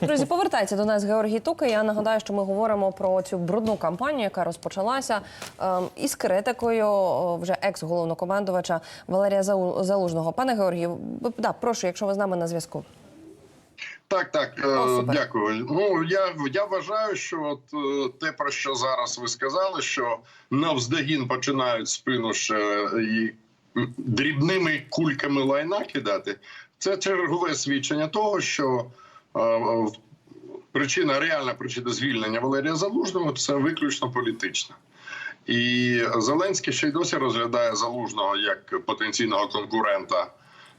Друзі, повертайте до нас Георгій Тука. Я нагадаю, що ми говоримо про цю брудну кампанію, яка розпочалася ем, із критикою вже екс-головнокомандувача Валерія Залужного. Пане Георгію, да, прошу, якщо ви з нами на зв'язку. Так, так, е, О, дякую. Ну я, я вважаю, що от е, те, про що зараз ви сказали, що навздогін починають спину ще і дрібними кульками лайна кидати. Це чергове свідчення того, що е, е, причина, реальна причина звільнення Валерія Залужного це виключно політична. І Зеленський ще й досі розглядає залужного як потенційного конкурента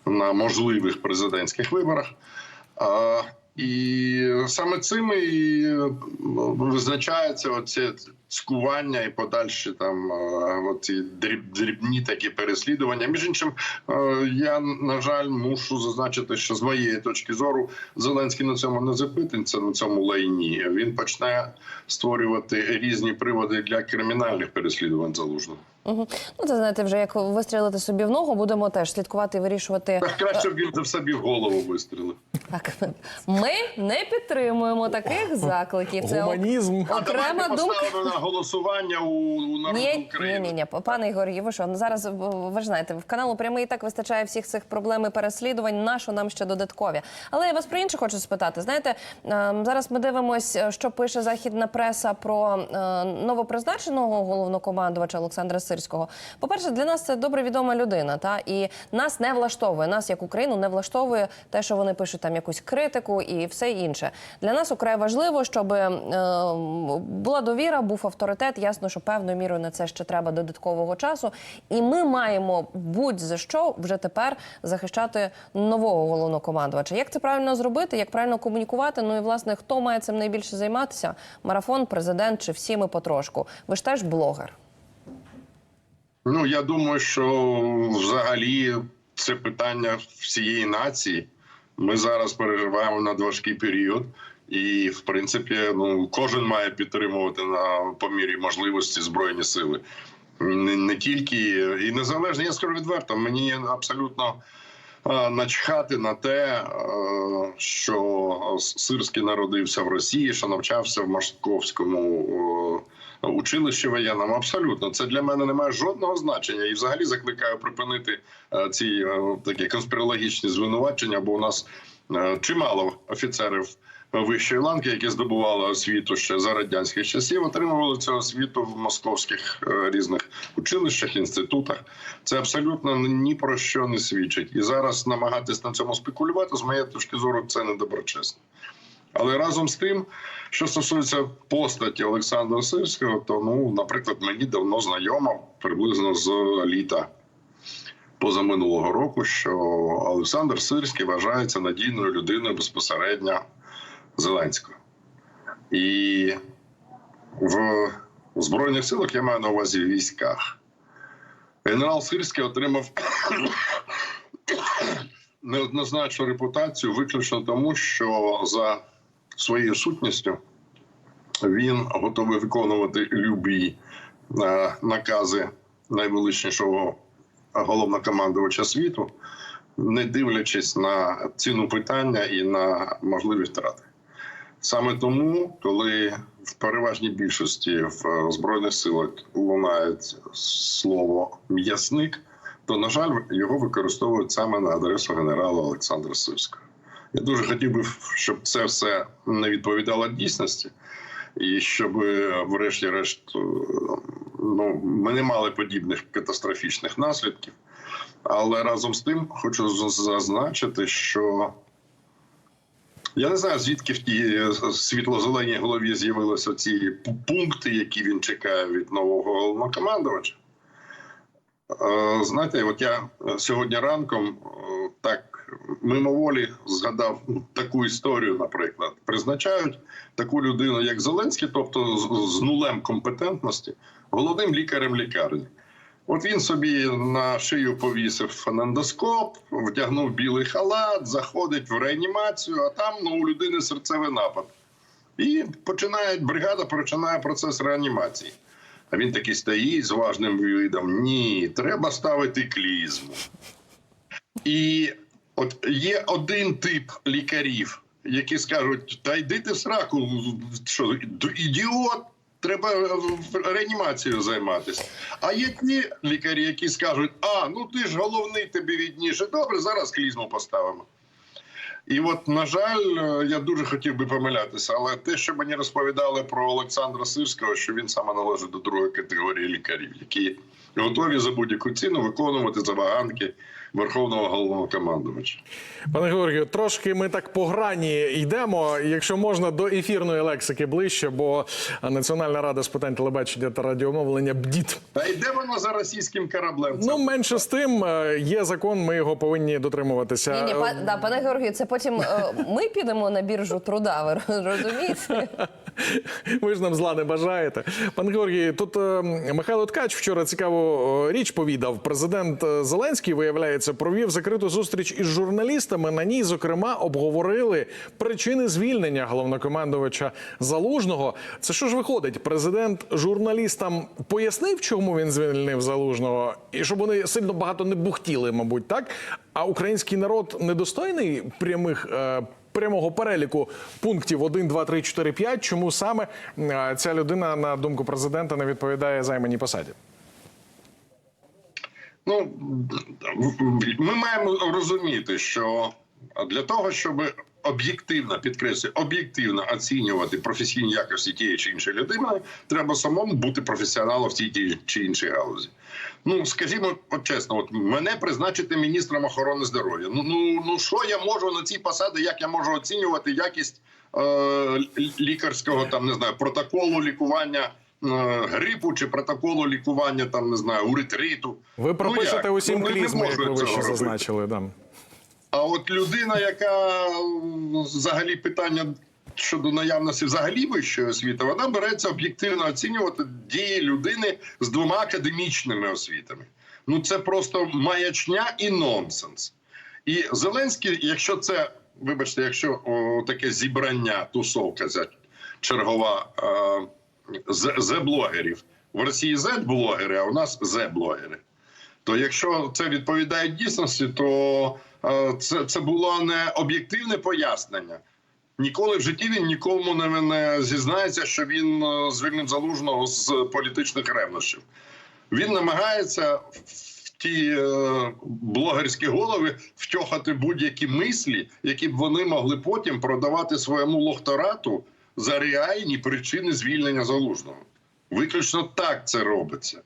на можливих президентських виборах. І саме цим і е, визначається оце цькування і подальші там е, оці дріб, дрібні такі переслідування. Між іншим, е, я на жаль мушу зазначити, що з моєї точки зору Зеленський на цьому не зупиниться на цьому лайні. Він почне створювати різні приводи для кримінальних переслідувань залужного. Угу. Ну, це знаєте, вже як вистрілити собі в ногу, будемо теж слідкувати і вирішувати. Так краще б він за собі в голову вистрілив. Так, ми не підтримуємо таких закликів. Це Гуманізм. Окрема давайте думка. на голосування у, у народу Ні, ні, України. ні, ні, пане Ігорі, ви що ну, зараз ви ж знаєте, в каналу прямий і так вистачає всіх цих проблем і переслідувань. Нащо нам ще додаткові? Але я вас про інше хочу спитати. Знаєте, ем, зараз ми дивимося, що пише західна преса про е, новопризначеного головнокомандувача Олександра Сирського. По перше, для нас це добре відома людина, та і нас не влаштовує. Нас як Україну не влаштовує те, що вони пишуть там якусь критику і все інше. Для нас украй важливо, щоб е, була довіра, був авторитет. Ясно, що певною мірою на це ще треба додаткового часу. І ми маємо будь-за що вже тепер захищати нового головнокомандувача. Як це правильно зробити? Як правильно комунікувати? Ну і власне хто має цим найбільше займатися? Марафон, президент чи всі ми потрошку? Ви ж теж блогер. Ну я думаю, що взагалі це питання всієї нації. Ми зараз переживаємо надважкий період, і в принципі, ну кожен має підтримувати на по мірі можливості збройні сили. Не, не тільки і незалежно, я скажу відверто, мені абсолютно начхати на те, що Сирський народився в Росії, що навчався в Московському училищі воєнному. Абсолютно, це для мене не має жодного значення. І взагалі закликаю припинити ці такі конспірологічні звинувачення, бо у нас чимало офіцерів. Вищої ланки, які здобували освіту ще за радянських часів, отримували цю освіту в московських е, різних училищах, інститутах. Це абсолютно ні про що не свідчить. І зараз намагатись на цьому спекулювати, з моєї точки зору, це недоброчесно. Але разом з тим, що стосується постаті Олександра Сирського, то ну, наприклад, мені давно знайомо приблизно з літа позаминулого року, що Олександр Сирський вважається надійною людиною безпосередньо Зеленського. І в Збройних силах я маю на увазі військах. Генерал Сирський отримав неоднозначну репутацію виключно тому, що за своєю сутністю він готовий виконувати любі е, накази найвеличнішого головнокомандувача світу, не дивлячись на ціну питання і на можливі втрати. Саме тому, коли в переважній більшості в е, збройних силах лунає слово м'ясник, то на жаль його використовують саме на адресу генерала Олександра Сирського. Я дуже хотів би, щоб це все не відповідало дійсності, і щоб, е, врешті-решт, е, ну ми не мали подібних катастрофічних наслідків. Але разом з тим хочу зазначити, що я не знаю, звідки в тій е, світло-зеленій голові з'явилися ці пункти, які він чекає від нового головнокомандувача. Е, Знаєте, от я сьогодні ранком е, так мимоволі згадав ну, таку історію, наприклад. Призначають таку людину, як Зеленський, тобто з нулем компетентності, головним лікарем лікарні. От він собі на шию повісив фонендоскоп, вдягнув білий халат, заходить в реанімацію, а там ну, у людини серцевий напад. І починає бригада починає процес реанімації. А він такий стоїть з важним видом: ні, треба ставити клізму. І от є один тип лікарів, які скажуть: та йди ти сраку, що ідіот. Треба в реанімацією займатися. А є ті лікарі, які скажуть: а ну ти ж головний, тобі відніше. Добре, зараз клізму поставимо. І от, на жаль, е, я дуже хотів би помилятися, але те, що мені розповідали про Олександра Сирського, що він саме належить до другої категорії лікарів, які готові за будь-яку ціну виконувати забаганки Верховного головнокомандувача. Пане Георгію, трошки ми так по грані йдемо. Якщо можна, до ефірної лексики ближче, бо Національна рада з питань телебачення та радіомовлення бдіт. Та йде воно за російським кораблем. Ну менше з тим, е, є закон, ми його повинні дотримуватися. Ні, ні, па, да, пане Георгію, це потім е, ми підемо на біржу труда. Ви розумієте? Ви ж нам зла не бажаєте. Пане Георгій, тут е, Михайло Ткач вчора цікаву е, річ повідав. Президент е, Зеленський, виявляється, провів закриту зустріч із журналістами. На ній, зокрема, обговорили причини звільнення головнокомандувача Залужного. Це що ж виходить? Президент журналістам пояснив, чому він звільнив Залужного, і щоб вони сильно багато не бухтіли, мабуть, так. А український народ недостойний прямих. Прямого переліку пунктів 1, 2, 3, 4, 5, чому саме ця людина, на думку президента, не відповідає займаній посаді? Ну ми маємо розуміти, що для того, щоб об'єктивно підкреслюю, об'єктивно оцінювати професійні якості тієї чи іншої людини, треба самому бути професіоналом в тій чи іншій галузі. Ну скажімо, от чесно, от мене призначити міністром охорони здоров'я. Ну ну ну що я можу на цій посаді, як я можу оцінювати якість е, лікарського там не знаю протоколу лікування. е, Грипу чи протоколу лікування там не знаю уретриту. Ви пропишете як? усім Ну, клізми, як ви робити. зазначили. Да. А от людина, яка взагалі питання щодо наявності взагалі вищої освіти, вона береться об'єктивно оцінювати дії людини з двома академічними освітами. Ну це просто маячня і нонсенс. І Зеленський, якщо це, вибачте, якщо о, таке зібрання, тусовка чергова е, з- зе-блогерів. В Росії зет-блогери, а у нас зе-блогери. То якщо це відповідає дійсності, то е, це, це було не об'єктивне пояснення. Ніколи в житті він нікому не, не зізнається, що він е, звільнив залужного з політичних ревнощів. Він намагається в ті е, блогерські голови втьохати будь-які мислі, які б вони могли потім продавати своєму лохторату за реальні причини звільнення залужного. Виключно так це робиться.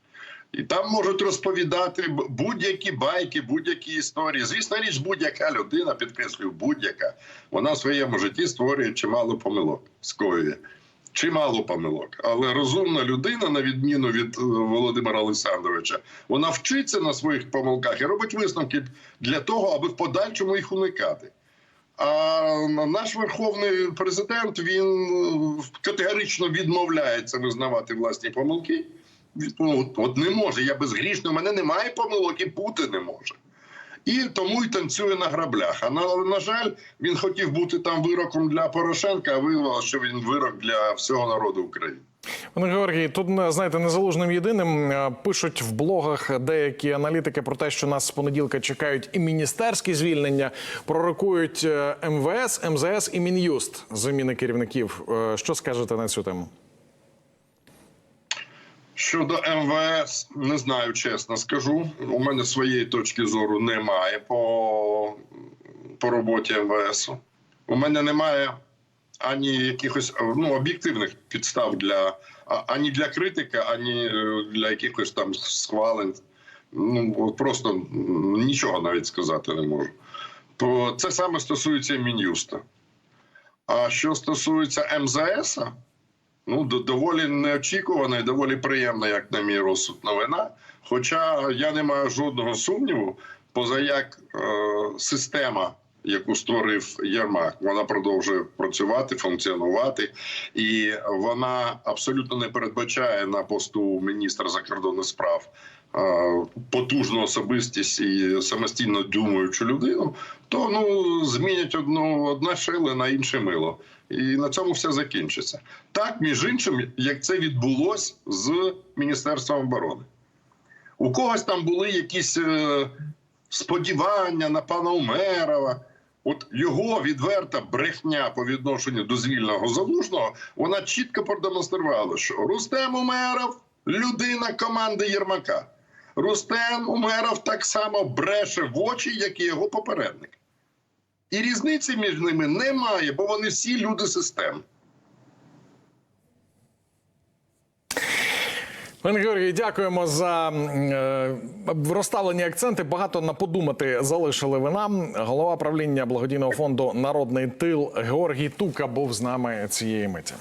І там можуть розповідати будь-які байки, будь-які історії. Звісно, річ, будь-яка людина, підкреслюю, будь-яка, вона в своєму житті створює чимало помилок, скоює. Чимало помилок. Але розумна людина, на відміну від е, Володимира Олександровича, вона вчиться на своїх помилках і робить висновки для того, аби в подальшому їх уникати. А наш верховний президент він е, категорично відмовляється визнавати власні помилки. Ну, от- не може. Я безгрішний, у мене немає помилок і бути не може. І тому й танцює на граблях. А на, на жаль, він хотів бути там вироком для Порошенка, а виявилося, що він вирок для всього народу України. Пане Георгій, тут знаєте, незалужним єдиним пишуть в блогах деякі аналітики про те, що нас з понеділка чекають і міністерські звільнення, пророкують е, МВС, МЗС і Мін'юст заміни керівників. Е, Що скажете на цю тему? Щодо МВС, не знаю, чесно скажу. У мене своєї точки зору немає по, по роботі МВС. У мене немає ані якихось ну, об'єктивних підстав для ані для критика, ані е, для якихось там схвалень. Ну просто нічого навіть сказати не можу. Це саме стосується Мін'юста. А що стосується МЗС, Ну, до- доволі неочікувана і доволі приємна, як на мій розсуд, новина. Хоча я не маю жодного сумніву, поза як е, система, яку створив Єрмак, вона продовжує працювати, функціонувати, і вона абсолютно не передбачає на посту міністра закордонних справ е, потужну особистість і самостійно думаючу людину, то ну змінять одну одне шиле на інше мило. І на цьому все закінчиться. Так, між іншим, як це відбулось з Міністерством оборони. У когось там були якісь е, сподівання на пана Умерова. От його відверта брехня по відношенню до звільного залужного, вона чітко продемонструвала, що Рустем Умеров людина команди Єрмака. Рустем Умеров так само бреше в очі, як і його попередник. І різниці між ними немає, бо вони всі люди систем. Пане Георгій, дякуємо за е, розставлені акценти. Багато на подумати залишили ви нам. Голова правління благодійного фонду Народний тил Георгій Тука був з нами цієї миті.